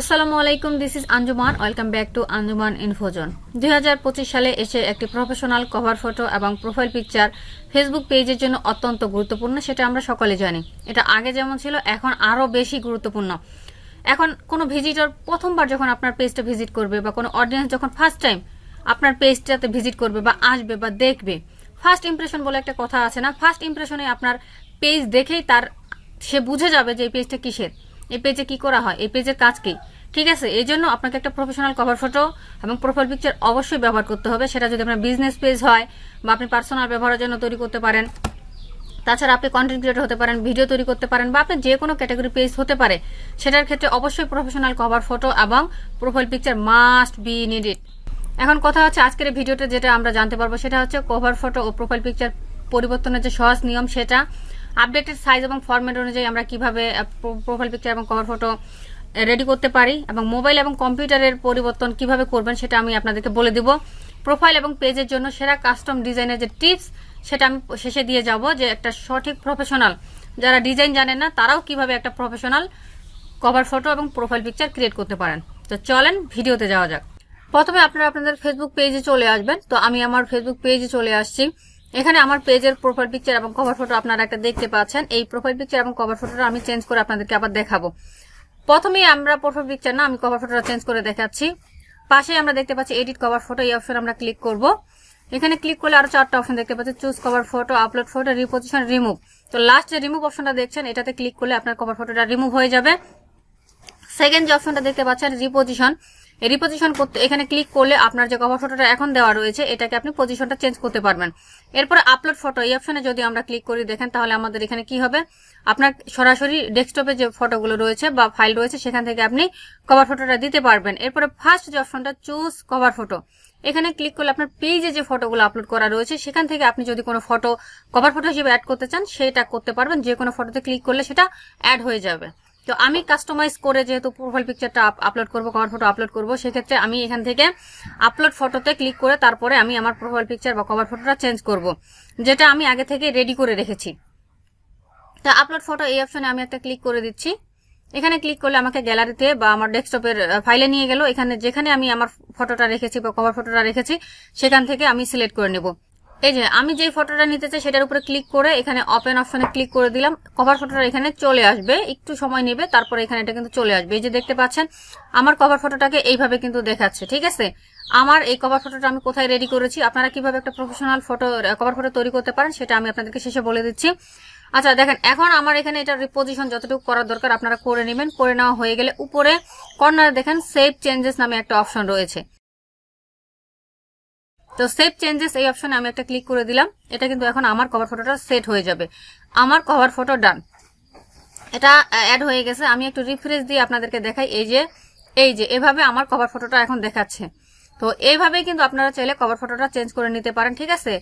আসসালামু আলাইকুম this is Anjuman welcome back to Anjuman Infozone দুই সালে এসে একটি প্রফেশনাল কভার ফটো এবং প্রোফাইল পিকচার ফেসবুক পেজের জন্য অত্যন্ত গুরুত্বপূর্ণ, সেটা আমরা সকলে জানি। এটা আগে যেমন ছিল, এখন আরও বেশি গুরুত্বপূর্ণ। এখন কোনো ভিজিটর প্রথমবার যখন আপনার পেজটা ভিজিট করবে বা কোনো অডিয়েন্স যখন ফার্স্ট টাইম আপনার পেজটাতে ভিজিট করবে বা আসবে বা দেখবে ফার্স্ট ইমপ্রেশন বলে একটা কথা আছে না? ফার্স্ট ইমপ্রেশনে আপনার পেজ দেখেই তার, সে বুঝে যাবে যে এই পেজটা কিসের। এই পেজে কি করা হয়? এই পেজের কাজ কি? ঠিক আছে, এই জন্য আপনাকে একটা প্রফেশনাল কভার ফটো এবং প্রোফাইল পিকচার অবশ্যই ব্যবহার করতে হবে। সেটা যদি আপনার বিজনেস পেজ হয় বা আপনি পার্সোনাল ব্যবহারের জন্য তৈরি করতে পারেন। তাছাড়া আপনি কন্টেন্ট ক্রিয়েটর হতে পারেন ভিডিও তৈরি করতে পারেন বা আপনি যে কোনো ক্যাটাগরি পেজ হতে পারে, সেটার ক্ষেত্রে অবশ্যই প্রফেশনাল কভার ফটো এবং profile picture must be needed এখন কথা হচ্ছে আজকের এই ভিডিওতে যেটা আমরা জানতে পারব, সেটা হচ্ছে কভার ফটো ও প্রোফাইল পিকচার পরিবর্তনের যে সহজ নিয়ম, সেটা আপডেটেড সাইজ এবং ফরম্যাট অনুযায়ী আমরা কীভাবে প্রোফাইল পিকচার এবং কভার ফটো রেডি করতে পারি এবং মোবাইল এবং কম্পিউটারের পরিবর্তন কীভাবে করবেন সেটা আমি আপনাদেরকে বলে দিব। প্রোফাইল এবং পেজের জন্য সেরা কাস্টম ডিজাইনের যে টিপস সেটা আমি শেষে দিয়ে যাব যে একটা সঠিক প্রফেশনাল যারা ডিজাইন জানেন না, তারাও কীভাবে একটা প্রফেশনাল কভার ফটো এবং প্রোফাইল পিকচার ক্রিয়েট করতে পারেন। তো চলেন, ভিডিওতে যাওয়া যাক। প্রথমে আপনারা আপনাদের ফেসবুক পেজে চলে আসবেন। তো আমি আমার ফেসবুক পেজে চলে আসছি। এখানে আমার পেজের প্রোফাইল পিকচার এবং কভার ফটো আপনারা একটা দেখতে পাচ্ছেন। এই প্রোফাইল পিকচার এবং কভার ফটোটা আমি চেঞ্জ করে আপনাদেরকে আবার দেখাবো। প্রথমেই আমরা প্রোফাইল পিকচার না, আমি কভার ফটোটা চেঞ্জ করে দেখাচ্ছি। পাশে আমরা দেখতে পাচ্ছি এডিট কভার ফটো এই অপশন আমরা ক্লিক করব। এখানে ক্লিক করলে আরও চারটা অপশন দেখতে পাচ্ছি। Choose cover photo upload photo reposition remove তো লাস্ট যে রিমুভ অপশনটা দেখছেন, এটাতে ক্লিক করলে আপনার কভার ফটোটা রিমুভ হয়ে যাবে। সেকেন্ড যে অপশনটা দেখতে পাচ্ছেন রিপোজিশন রিপোজিশন করতে এখানে ক্লিক করলে আপনার যে কভার ফটোটা এখন দেওয়া রয়েছে, এটাকে আপনি পজিশনটা চেঞ্জ করতে পারবেন। এরপরে আপলোড ফটো এই অপশনে যদি আমরা ক্লিক করি, দেখেন তাহলে আমাদের এখানে কি হবে? আপনার সরাসরি ডেস্কটপে যে ফটোগুলো রয়েছে বা ফাইল রয়েছে, সেখান থেকে আপনি কভার ফটোটা দিতে পারবেন। এরপরে ফার্স্ট যে অপশনটা চুজ কভার ফটো এখানে ক্লিক করলে আপনার পেজে যে ফটোগুলো আপলোড করা রয়েছে, সেখান থেকে আপনি যদি কোনো ফটো কভার ফটো হিসেবে অ্যাড করতে চান, সেটা করতে পারবেন। যে কোনো ফটোতে ক্লিক করলে সেটা অ্যাড হয়ে যাবে। তো আমি কাস্টমাইজ করে যেহেতু প্রোফাইল পিকচারটা আপলোড করব কভার ফটো আপলোড করব, সেক্ষেত্রে আমি এখান থেকে আপলোড ফটোতে ক্লিক করে তারপরে আমি আমার প্রোফাইল পিকচার বা কভার ফটোটা চেঞ্জ করব, যেটা আমি আগে থেকে রেডি করে রেখেছি। তো আপলোড ফটো এই অপশনে আমি একটা ক্লিক করে দিচ্ছি। এখানে ক্লিক করলে আমাকে গ্যালারিতে বা আমার ডেস্কটপের ফাইলে নিয়ে গেল। এখানে যেখানে আমি আমার ফটোটা রেখেছি বা কভার ফটোটা রেখেছি, সেখান থেকে আমি সিলেক্ট করে নেব। এই যে আমি যে ফটোটা নিতে চাই সেটার উপরে ক্লিক করে এখানে ওপেন অপশনে ক্লিক করে দিলাম। কভার ফটোটা এখানে চলে আসবে। একটু সময় নেবে, তারপরে এখানে এটা কিন্তু চলে আসবে। এই যে দেখতে পাচ্ছেন, আমার কভার ফটোটাকে এইভাবে কিন্তু দেখাচ্ছে, ঠিক আছে? আমার এই কভার ফটোটা আমি কোথায় রেডি করেছি, আপনারা কীভাবে একটা প্রফেশনাল ফটো কভার ফটো তৈরি করতে পারেন সেটা আমি আপনাদেরকে শেষে বলে দিচ্ছি। আচ্ছা দেখেন, এখন আমার এখানে এটা রিপোজিশন যতটুকু করার দরকার আপনারা করে নেবেন। করে নেওয়া হয়ে গেলে উপরে কর্নারে দেখেন সেভ চেঞ্জেস নামে একটা অপশন রয়েছে। তো সেভ চেঞ্জেস এই অপশনে আমি একটা ক্লিক করে দিলাম। এটা কিন্তু এখন আমার কভার ফটোটা সেট হয়ে যাবে। আমার কভার ফটো ডান এটা অ্যাড হয়ে গেছে। আমি একটু রিফ্রেশ দিয়ে আপনাদেরকে দেখাই। এই যে এই যে, এভাবে আমার কভার ফটোটা এখন দেখাচ্ছে। তো এইভাবেই কিন্তু আপনারা চাইলে কভার ফটোটা চেঞ্জ করে নিতে পারেন, ঠিক আছে?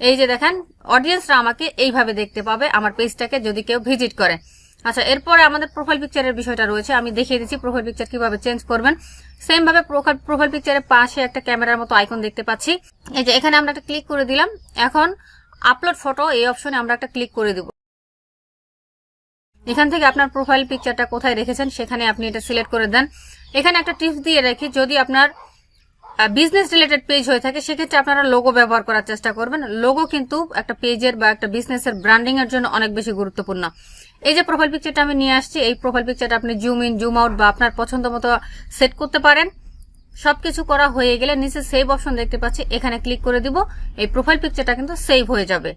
এই যে দেখেন অডিয়েন্সরা আমাকে এইভাবে দেখতে পাবে, আমার পেজটাকে যদি কেউ ভিজিট করে। আচ্ছা এরপরে আমাদের প্রোফাইল পিকচারের বিষয়টা রয়েছে। আমি দেখিয়ে দিচ্ছি প্রোফাইল পিকচার কীভাবে চেঞ্জ করবেন। সেম ভাবে প্রোফাইল পিকচারের পাশে একটা ক্যামেরার মতো আইকন দেখতে পাচ্ছি। এই যে, এখানে আমরা একটা ক্লিক করে দিলাম। এখন আপলোড ফটো এই অপশনে আমরা একটা ক্লিক করে দিব। এখান থেকে আপনার প্রোফাইল পিকচারটা কোথায় রেখেছেন, সেখানে আপনি এটা সিলেক্ট করে দেন। এখানে একটা টিপস দিয়ে রাখি, যদি আপনার বিজনেস রিলেটেড পেজ হয়ে থাকে, সেক্ষেত্রে আপনারা লোগো ব্যবহার করার চেষ্টা করবেন। লোগো কিন্তু একটা পেজের বা একটা বিজনেসের ব্র্যান্ডিং এর জন্য অনেক বেশি গুরুত্বপূর্ণ। এই যে প্রোফাইল পিকচারটা আমি নিয়ে আসছি, এই প্রোফাইল পিকচারটা আপনি জুম ইন জুম আউট বা আপনার পছন্দ মতো সেট করতে পারেন। সবকিছু করা হয়ে গেলে নিচে সেভ অপশন দেখতে পাচ্ছি, এখানে ক্লিক করে দিব, এই প্রোফাইল পিকচারটা কিন্তু সেভ হয়ে যাবে।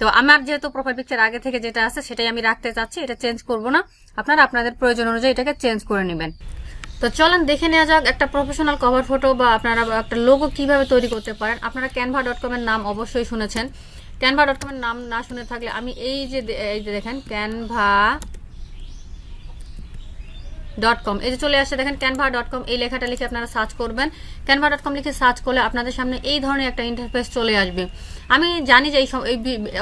তো আমার যেহেতু প্রোফাইল পিকচার আগে থেকে যেটা আছে, সেটাই আমি রাখতে চাচ্ছি, এটা চেঞ্জ করব না। আপনারা আপনাদের প্রয়োজন অনুযায়ী এটাকে চেঞ্জ করে নেবেন। তো চলেন দেখে নেওয়া যাক, একটা প্রফেশনাল কভার ফটো বা আপনারা একটা লোগো কীভাবে তৈরি করতে পারেন। আপনারা ক্যানভা ডট কমের নাম অবশ্যই শুনেছেন। ক্যানভা ডট কমের নাম না শুনে থাকলে আমি এই যে এই যে দেখেন ক্যানভা ডট কম এই যে চলে আসছে দেখেন ক্যানভা ডট কম এই লেখাটা লিখে আপনারা সার্চ করবেন। ক্যানভা ডট কম লিখে সার্চ করলে আপনাদের সামনে এই ধরনের একটা ইন্টারফেস চলে আসবে। আমি জানি যে এই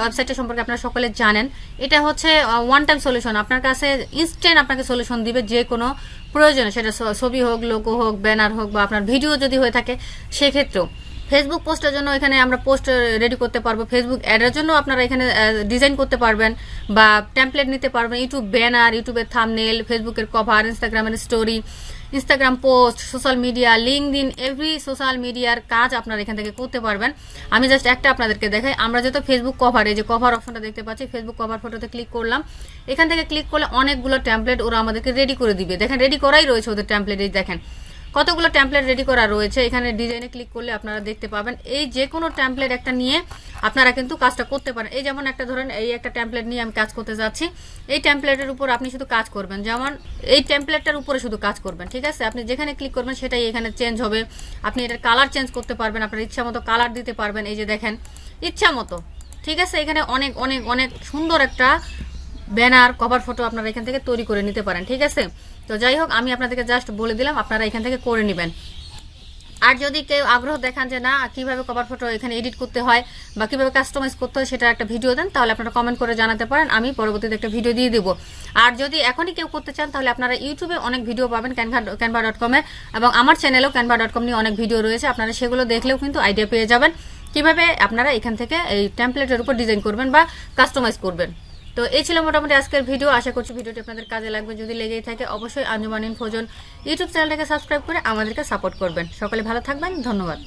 ওয়েবসাইটটা সম্পর্কে আপনারা সকলে জানেন। এটা হচ্ছে ওয়ান টাইম সলিউশন আপনার কাছে ইনস্ট্যান্ট আপনাকে সলিউশন দিবে যে কোনো প্রয়োজনে। সেটা ছবি হোক লোগো হোক ব্যানার হোক বা আপনার ভিডিও যদি হয়ে থাকে, সেক্ষেত্রেও। ফেসবুক পোস্টের জন্য এখানে আমরা পোস্ট রেডি করতে পারব। ফেসবুক অ্যাডের জন্য আপনারা এখানে ডিজাইন করতে পারবেন বা টেমপ্লেট নিতে পারবেন। ইউটিউব ব্যানার ইউটিউবের থামনেল ফেসবুকের কভার ইনস্টাগ্রামের story Instagram post social media link দিন এভরি সোশ্যাল মিডিয়ার কাজ আপনারা এখান থেকে করতে পারবেন। আমি জাস্ট একটা আপনাদেরকে দেখাই। আমরা যত ফেসবুক কভারে যে কভার অপশনটা দেখতে পাচ্ছি ফেসবুক কভার ফটোতে ক্লিক করলাম। এখান থেকে ক্লিক করলে অনেকগুলো টেমপ্লেট ওরা আমাদেরকে রেডি করে দিবে। দেখেন রেডি করাই রয়েছে ওদের টেমপ্লেট এই দেখেন। কতগুলো টেমপ্লেট রেডি করা রয়েছে, এখানে ডিজাইনে ক্লিক করলে আপনারা দেখতে পাবেন। এই যে কোনো টেমপ্লেট একটা নিয়ে আপনারা কিন্তু কাজটা করতে পারেন। এই যেমন একটা ধরেন, এই একটা টেমপ্লেট নিয়ে আমি কাজ করতে যাচ্ছি। এই টেমপ্লেটের উপর আপনি শুধু কাজ করবেন। যেমন এই টেমপ্লেটটার উপরে শুধু কাজ করবেন, ঠিক আছে? আপনি যেখানে ক্লিক করবেন সেটাই এখানে চেঞ্জ হবে। আপনি এটার কালার চেঞ্জ করতে পারবেন, আপনার ইচ্ছা মতো কালার দিতে পারবেন। এই যে দেখেন, ইচ্ছা মতো, ঠিক আছে? এখানে অনেক অনেক অনেক সুন্দর একটা ব্যানার কভার ফটো আপনারা এখান থেকে তৈরি করে নিতে পারেন, ঠিক আছে? তো যাই হোক আমি আপনাদেরকে জাস্ট বলে দিলাম, আপনারা এখান থেকে করে নেবেন। আর যদি কেউ আগ্রহ দেখান যে না, কীভাবে কভার ফটো এখানে এডিট করতে হয় বা কীভাবে কাস্টমাইজ করতে হয় সেটা একটা ভিডিও দেন, তাহলে আপনারা কমেন্ট করে জানাতে পারেন, আমি পরবর্তীতে একটা ভিডিও দিয়ে দেবো। আর যদি এখনই কেউ করতে চান, তাহলে আপনারা ইউটিউবে অনেক ভিডিও পাবেন ক্যানভা ক্যানভা ডট কমে এবং আমার চ্যানেলেও ক্যানভা ডট কম নিয়ে অনেক ভিডিও রয়েছে, আপনারা সেগুলো দেখলেও কিন্তু আইডিয়া পেয়ে যাবেন। কীভাবে আপনারা এখান থেকে এই টেমপ্লেটের উপর ডিজাইন করবেন বা কাস্টমাইজ করবেন। তো এই ছিল মোটামুটি আজকের ভিডিও। আশা করছি ভিডিওটি আপনাদের কাজে লাগবে। যদি লেগেই থাকে, অবশ্যই আঞ্জুমান ইনফোজন ইউটিউব চ্যানেলটাকে সাবস্ক্রাইব করে আমাদেরকে সাপোর্ট করবেন। সকলে ভালো থাকবেন। ধন্যবাদ।